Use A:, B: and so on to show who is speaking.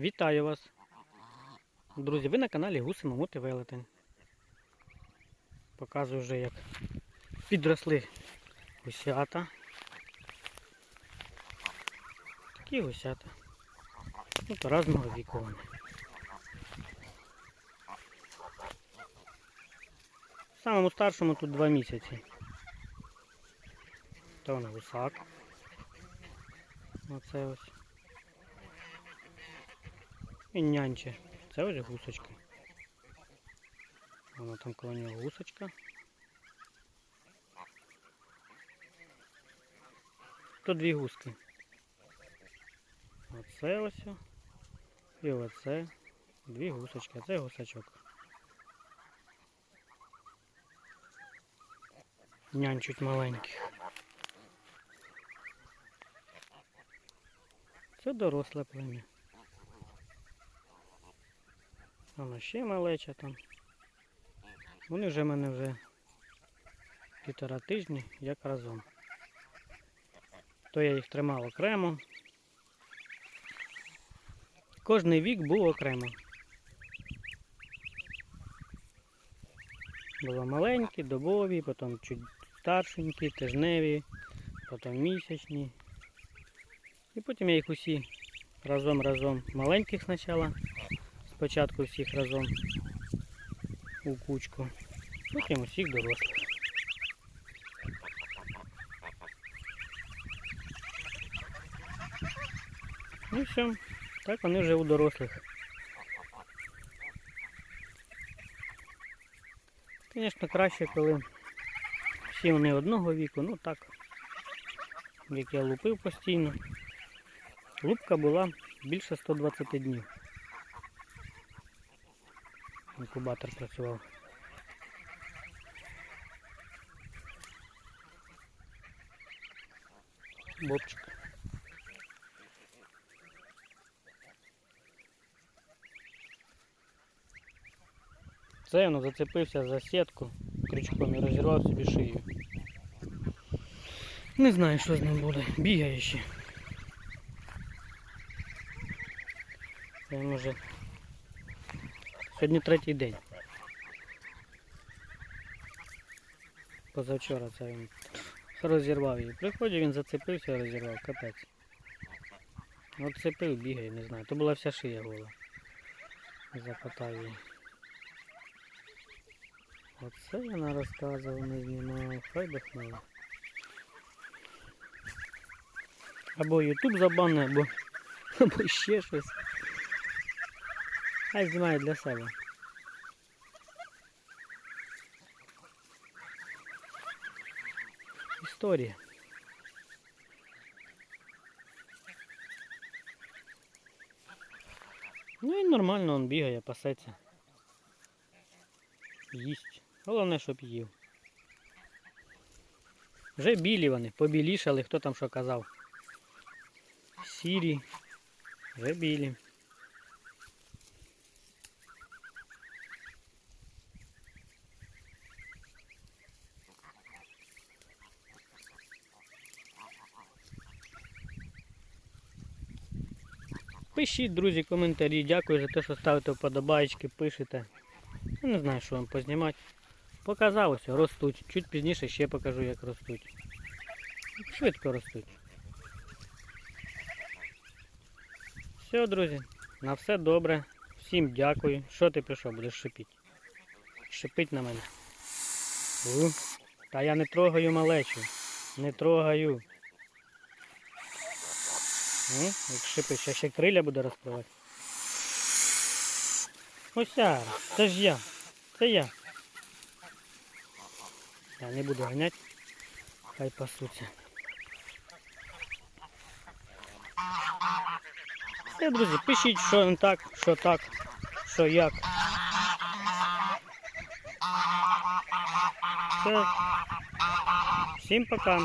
A: Вітаю вас! Друзі, ви на каналі Гуси Мамоти Велетень. Показую вже як підросли гусята. Такі гусята. Ну, разного віку вони. Самому старшому тут два місяці. То вона гусак. Оце ось. І нянче. Це ось гусочка. Вона там коло нього гусочка. То дві гуски. Оце ось. І оце. Дві гусочки, це гусачок. Нянчуть маленьких. Це доросле плем'я. Воно ще малеча там. Вони вже в мене вже півтора тижні як разом. То я їх тримав окремо. Кожний вік був окремо. Було маленькі, добові, потім чуть старшенькі, тижневі, потім місячні. І потім я їх усі разом-разом маленьких спочатку. Спочатку всіх разом у кучку, потім усіх дорослих. Ну все, так вони вже у дорослих. Звісно, краще, коли всі вони одного віку, ну так, як я лупив постійно. Лупка була більше 120 днів. Інкубатор працював. Бобчик. Це воно зацепився за сітку, крючком і розірвав собі шию. Не знаю, що з ним буде. Бігає ще. Він може Сьогодні третій день. Позавчора це він розірвав її. Приходив, він зацепився і розірвав, капець. От цепив, бігає, не знаю. То була вся шия гола. Закатав її. Оце вона розказував, не знімав, хай дохнула. Або Ютуб забане, або, або ще щось. Хай знімає для себе. Історія. Ну і нормально він бігає, пасеться. Їсть. Головне, щоб їв. Вже білі вони, побілішали, хто там що казав. Сірі, вже білі. Пишіть, друзі, коментарі. Дякую за те, що ставите вподобайки, пишете. Я не знаю, що вам познімати. Показав ось, ростуть. Чуть пізніше ще покажу, як ростуть. Швидко ростуть. Все, друзі, на все добре. Всім дякую. Що ти пішов, будеш шипіти? Шипить на мене. У, Та я не трогаю малечу. Не трогаю. Ну, як шипить, ще, ще криля буде розпливати. Ось це ж я. Це я. Я не буду ганяти. Хай пасуться. Все, друзі, пишіть, що не так, що так, що як. Все. Всім пока.